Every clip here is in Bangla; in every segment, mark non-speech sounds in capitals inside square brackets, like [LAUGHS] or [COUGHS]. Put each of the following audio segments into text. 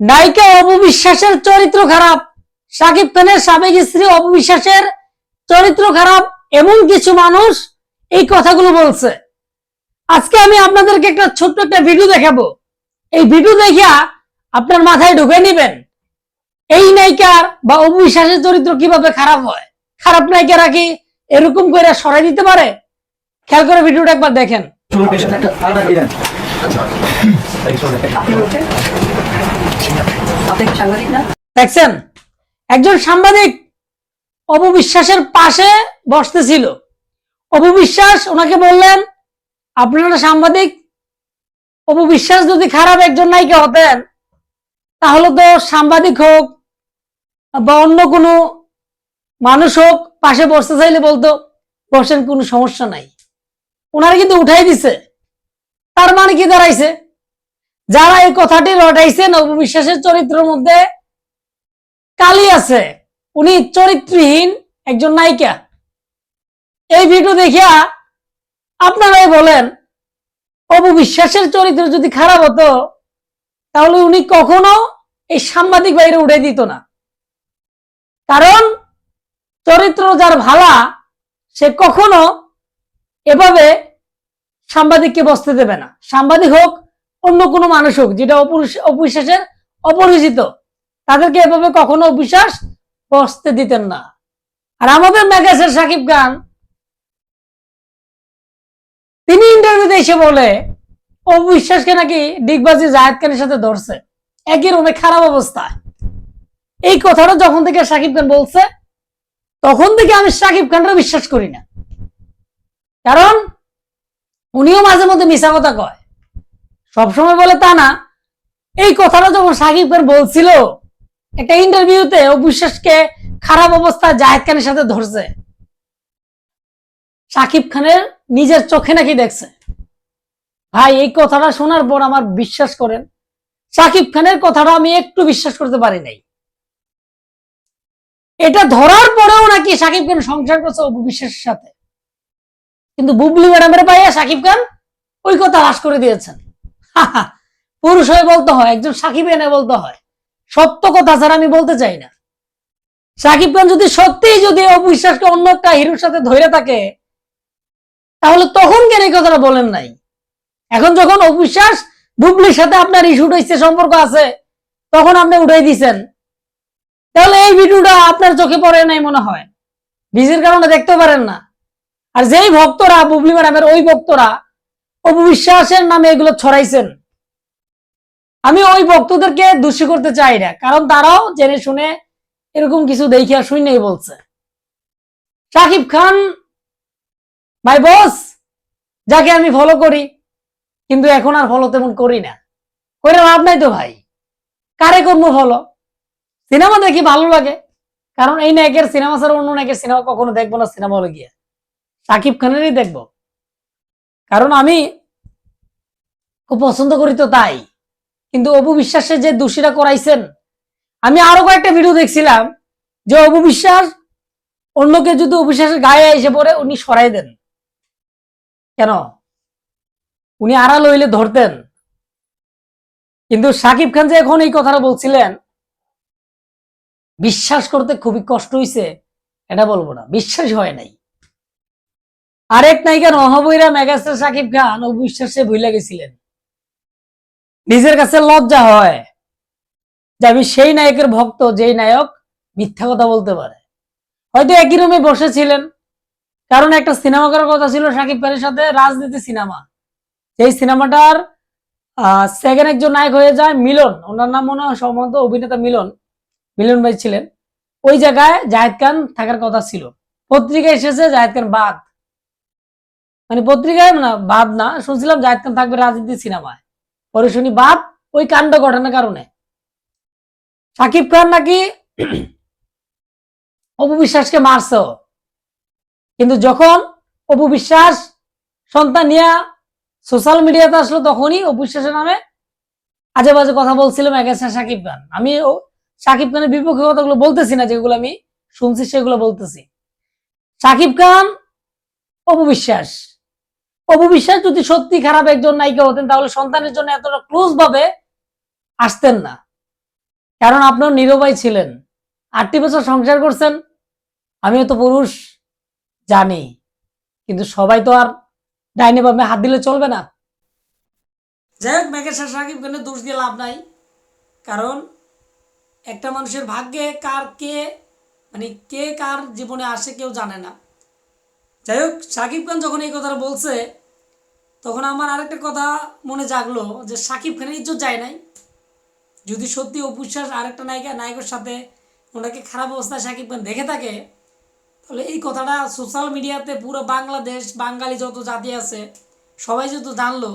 নায়িকা অপবিশ্বাসের চরিত্র খারাপ। সাকিব খানের সাবেক স্ত্রী অপবিশ্বাসের চরিত্র খারাপ, এমন কিছু মানুষ এই কথাগুলো বলছে। আজকে আমি আপনাদেরকে একটা ছোট্ট একটা ভিডিও দেখাবো। এই ভিডিও দেখিয়া আপনার মাথায় ঢুকে নেবেন, এই নায়িকার বা অপবিশ্বাসের চরিত্র কীভাবে খারাপ হয়? খারাপ নায়িকারা কি এরকম করে সরাই দিতে পারে? খেয়াল করে ভিডিওটা একবার দেখেন আপনি কি সাংবাদিক না দেখছেন? একজন সাংবাদিক অপবিশ্বাসের পাশে বসতেছিল। অপবিশ্বাস, ওনাকে বললেন, আপনারা সাংবাদিক অপবিশ্বাস যদি খারাপ একজন নায়িকা হতেন, তাহলে তো সাংবাদিক হোক বা অন্য কোনো মানুষ হোক, পাশে বসতে চাইলে বলতো, বসেন, কোনো সমস্যা নাই। ওনারা কিন্তু উঠাই দিছে। তার মানে কি দাঁড়াইছে? যারা এই কথাটি রটাইছেন অপবিশ্বাসের চরিত্রের মধ্যে কালি আছে। উনি চরিত্রহীন একজন নায়িকা। এই ভিডিও দেখিয়া আপনারাই বলেন, অপু বিশ্বাসের চরিত্র যদি খারাপ হতো, তাহলে উনি কখনো এই সাংবাদিক বাইরে উঠে দিত না। কারণ চরিত্র যার ভালা, সে কখনো এভাবে সাংবাদিককে বসতে দেবে না। সাংবাদিক হোক অন্য কোনো মানুষ হোক, যেটা অপবিশ্বাসের অপরিচিত, তাদেরকে এভাবে কখনো বিশ্বাস বসতে দিতেন না। আর আমাদের ম্যাগাসের সাকিব খান, তিনি ইন্টারভিউতে এসে বলে অবিশ্বাসকে নাকি ডিগবাজি জাহেদ খানের সাথে ধরছে। একই রুমে খারাপ অবস্থা এই কথাটা যখন থেকে সাকিব খান বলছে, তখন থেকে আমি সাকিব খানরা বিশ্বাস করি না। কারণ উনিও মাঝে মধ্যে মিশা কথা কয়। সবসময় বলে তা না। এই কথাটা যখন সাকিব খান বলছিল, একটা ইন্টারভিউতে অবিশ্বাসকে খারাপ অবস্থা জাহেদ খানের সাথে ধরছে। সাকিব খানের নিজের চোখে নাকি দেখছে। ভাই, এই কথাটা শোনার পর আমার বিশ্বাস করেন, সাকিব খানের কথাটা আমি একটু বিশ্বাস করতে পারি নাই। এটা ধরার পরেও নাকি সাকিব খান সংসার করছে অপু বিশ্বাসের সাথে। কিন্তু বুবলি ম্যাডামের পাইয়া সাকিব খান ওই কথা হ্রাস করে দিয়েছেন। [LAUGHS] পুরুষ হয়ে বলতে হয়, একজন সাকিব এনে বলতে হয়। সত্য কথা ছাড়া আমি বলতে চাই না। সাকিব খান যদি সত্যিই যদি অবিশ্বাসকে অন্য একটা হিরোর সাথে ধরে থাকে, তাহলে তখন কেন এই কথাটা বলেন নাই। এখন যখন অবিশ্বাস বুবলির সাথে আপনার ইস্যু হয়েছে সম্পর্ক আছে, তখন আপনি উঠাই দিছেন। তাহলে এই ভিডিওটা আপনার চোখে পড়ে নাই মনে হয়। বিজের কারণে দেখতে পারেন না। আর যেই ভক্তরা, বুবলি ম্যাডামের ওই ভক্তরা অপবিশ্বাসের নামে এগুলো ছড়াইছেন। আমি ওই ভক্তদেরকে দোষী করতে চাই না, কারণ তারাও জেনে শুনে এরকম কিছু দেখিয়া শুনেই বলছে। সাকিব খান ভাই বস যাকে আমি ফলো করি, কিন্তু এখন আর ফলো তেমন করি না। করে লাভ নাই তো ভাই। কারে কর্ম ফলো সিনেমা দেখি ভালো লাগে, কারণ এই নায়কের সিনেমা ছাড়া অন্য নায়কের সিনেমা কখনো দেখব না, সিনেমা হলে গিয়ে। সাকিব খানেরই দেখব। কারণ আমি খুব পছন্দ করি তো তাই। কিন্তু অপু বিশ্বাসের যে দোষীরা করাইছেন, আমি আরও কয়েকটা ভিডিও দেখছিলাম যে অপু বিশ্বাস অন্যকে যদি অবিশ্বাসের গায়ে এসে পড়ে, উনি সরাই দেন। কেন? উনি আড়াল হইলে ধরতেন। কিন্তু সাকিব খান যে এখন এই কথাটা বলছিলেন, বিশ্বাস করতে খুবই কষ্ট হইছে, এটা বলব না। বিশ্বাস হয় নাই। আরেক নায়িকা নহবইরা মেগাস্টার সাকিব খান ও বিশ্বাসে ভুলে গেছিলেন। নিজের কাছে লজ্জা হয় যে আমি সেই নায়কের ভক্ত, যেই নায়ক মিথ্যা কথা বলতে পারে। হয়তো একই রুমে বসেছিলেন, কারণ একটা সিনেমা করার কথা ছিল সাকিব খানের সাথে রাজনীতি সিনেমা। সেই সিনেমাটার সেকেন্ড একজন নায়ক হয়ে যায় মিলন, ওনার নাম মনে হয় সম্ভবত অভিনেতা মিলন মিলন ভাই ছিলেন। ওই জায়গায় জাহেদ খান থাকার কথা ছিল। পত্রিকায় এসেছে জাহেদ খান বাদ। মানে পত্রিকায় না বাদ না, শুনছিলাম জাহেদ খান থাকবে রাজনীতি সিনেমায়। পরে শুনি বাদ, ওই কাণ্ড ঘটনার কারণে। সাকিব খান নাকি [CLEARS THROAT] অপবিশ্বাসকে মারছে। কিন্তু যখন অপবিশ্বাস সন্তান নিয়ে সোশ্যাল মিডিয়াতে আসলো, তখনই অপবিশ্বাসের নামে আজে বাজে কথা বলছিল মেগাস্টার সাকিব খান। আমি সাকিব খানের বিপক্ষে কথাগুলো বলতেছি না, যেগুলো আমি শুনছি সেগুলো বলতেছি। সাকিব খান অপবিশ্বাস অপবিশ্বাস যদি সত্যি খারাপ একজন নায়িকা হতেন, তাহলে সন্তানের জন্য এতটা ক্লোজ ভাবে আসতেন না। কারণ আপনার নিরবাই ছিলেন। আটটি বছর সংসার করছেন, আমিও তো পুরুষ, জানি। কিন্তু সবাই তো আর ডাইনে বামে হাত দিলে চলবে না। যাই হোক মেঘেশ্বর সাকিব খানের দোষ দিয়ে লাভ নাই। কারণ একটা মানুষের ভাগ্যে কার কে মানে কে কার জীবনে আসে কেউ জানে না। যাই হোক, সাকিব খান যখন এই কথাটা বলছে, তখন আমার আরেকটা কথা মনে জাগলো যে সাকিব খানের ইজ্জত যায় নাই। যদি সত্যি অপুশ্বাস আরেকটা নায়িকা, নায়কের সাথে ওনাকে খারাপ অবস্থায় সাকিব খান দেখে থাকে, তাহলে এই কথাটা সোশ্যাল মিডিয়াতে পুরো বাংলাদেশ, বাঙালি যত জাতি আছে, সবাই যত জানলো,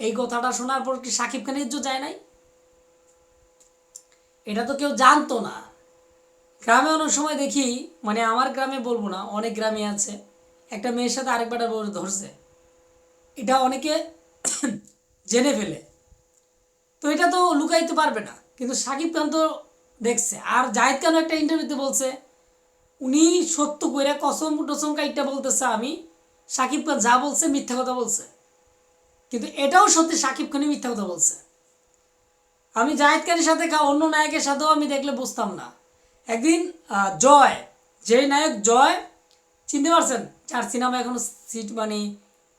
এই কথাটা শোনার পর কি সাকিব খানের ইজ্জত যায় নাই? এটা তো কেউ জানতো না। গ্রামে অনেক সময় দেখি মানে আমার গ্রামে বলব না, অনেক গ্রামে আছে একটা মেয়ের সাথে আরেকবার ধরছে। এটা অনেকে [COUGHS] জেনে ফেলে। তো এটা তো লুকাইতে পারবে না। কিন্তু সাকিব খান তো দেখছে। আর জাহিদ খান একটা ইন্টারভিউতে বলছে, উনি সত্য কইরা কসম টসম কাইটটা বলতেছে আমি। সাকিব খান যা বলছে মিথ্যা কথা বলছে। কিন্তু এটাও সত্যি সাকিব খানই মিথ্যা কথা বলছে। আমি জাহিদ খানের সাথে অন্য নায়কের সাথেও আমি দেখলে বুঝতাম না। একদিন জয় যে নায়ক জয়, চিনতে পারছেন? চার সিনেমা এখনও সিট মানে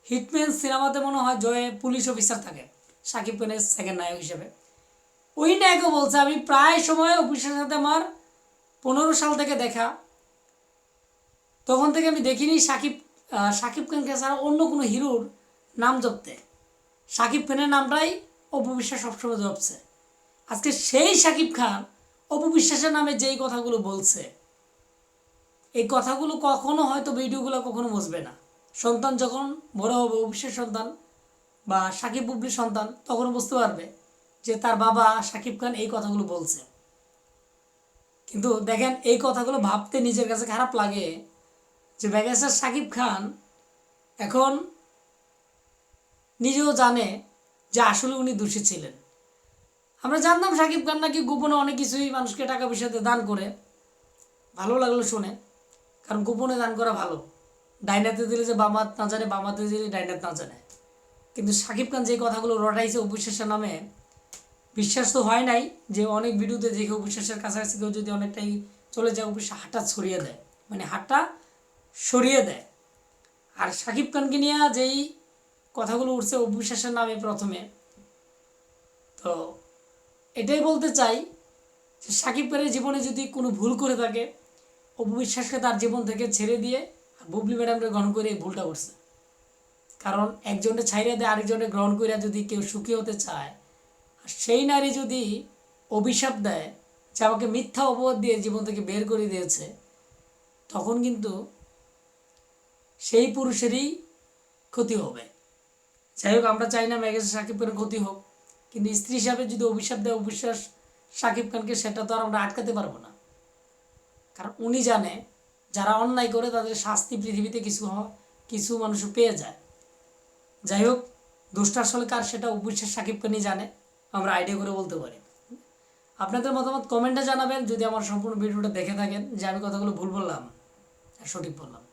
হিটম্যান সিনেমাতে মনে হয় জয়ে পুলিশ অফিসার থাকে, সাকিব খানের সেকেন্ড নায়ক হিসেবে। ওই নায়কও বলছে, আমি প্রায় সময় অফিসের সাথে আমার পনেরো সাল থেকে দেখা। তখন থেকে আমি দেখিনি সাকিব সাকিব খানকে ছাড়া অন্য কোনো হিরোর নাম জপতে। সাকিব খানের নামটাই অপবিশ্বাস সবসময় জপছে। আজকে সেই সাকিব খান অপবিশ্বাসের নামে যেই কথাগুলো বলছে এই কথাগুলো কখনো হয়তো ভিডিওগুলো কখনো বুঝবে না। সন্তান যখন বড় হবে, অভিষেক সন্তান বা সাকিব বুবলির সন্তান তখন বুঝতে পারবে যে তার বাবা সাকিব খান এই কথাগুলো বলছে। কিন্তু দেখেন, এই কথাগুলো ভাবতে নিজের কাছে খারাপ লাগে যে মেগাস্টার সাকিব খান এখন নিজেও জানে যে আসলে উনি দোষী ছিলেন। আমরা জানতাম সাকিব খান নাকি গোপনে অনেক কিছুই মানুষকে টাকা পয়সাতে দান করে। ভালো লাগল শুনে। কারণ গোপনে দান করা ভালো। ডাইনাতে দিলে যে বামাত না জানে, বামাতে দিলে ডাইনাত না জানে। কিন্তু সাকিব খান যে কথাগুলো রটাইছে অবিশ্বাসের নামে, বিশ্বাস তো হয় নাই যে অনেক ভিডিওতে দেখে অবিশ্বাসের কাছাকাছি কেউ যদি অনেকটাই চলে যায় অবিশ্বাস হাতটা ছড়িয়ে দেয়। মানে হাতটা সরিয়ে দেয়। আর সাকিব খানকে নিয়ে যেই কথাগুলো উঠছে অবিশ্বাসের নামে প্রথমে, তো এটাই বলতে চাই যে সাকিব খানের জীবনে যদি কোনো ভুল করে থাকে অপবিশ্বাসকে তার জীবন থেকে ছেড়ে দিয়ে বুবলি ম্যাডামকে গ্রহণ করে ভুলটা করছে। কারণ একজনে ছাইরে দেয় আরেকজনে গ্রহণ করে যদি কেউ সুখী হতে চায় সেই নারী যদি অভিশাপ দেয়, যে আমাকে মিথ্যা অপবাদ দিয়ে জীবন থেকে বের করে দিয়েছে, তখন কিন্তু সেই পুরুষেরই ক্ষতি হবে। যাই হোক, আমরা চাই না ম্যাগেজ খানের ক্ষতি হোক, কিন্তু স্ত্রী হিসাবে যদি অভিশাপ দেয় অবিশ্বাস সাকিব খানকে, সেটা তো আর আমরা আটকাতে পারব না। কারণ উনি জানে, যারা অন্যায় করে তাদের শাস্তি পৃথিবীতে কিছু কিছু মানুষ পেয়ে যায়। যাই হোক, দোষটা আসলে কার সেটা অবিশ্বাস সাকিব খানই জানে, আমরা আইডিয়া করে বলতে পারি। আপনাদের মতামত কমেন্টে জানাবেন, যদি আমার সম্পূর্ণ ভিডিওটা দেখে থাকেন যে আমি কথাগুলো ভুল বললাম, সঠিক বললাম।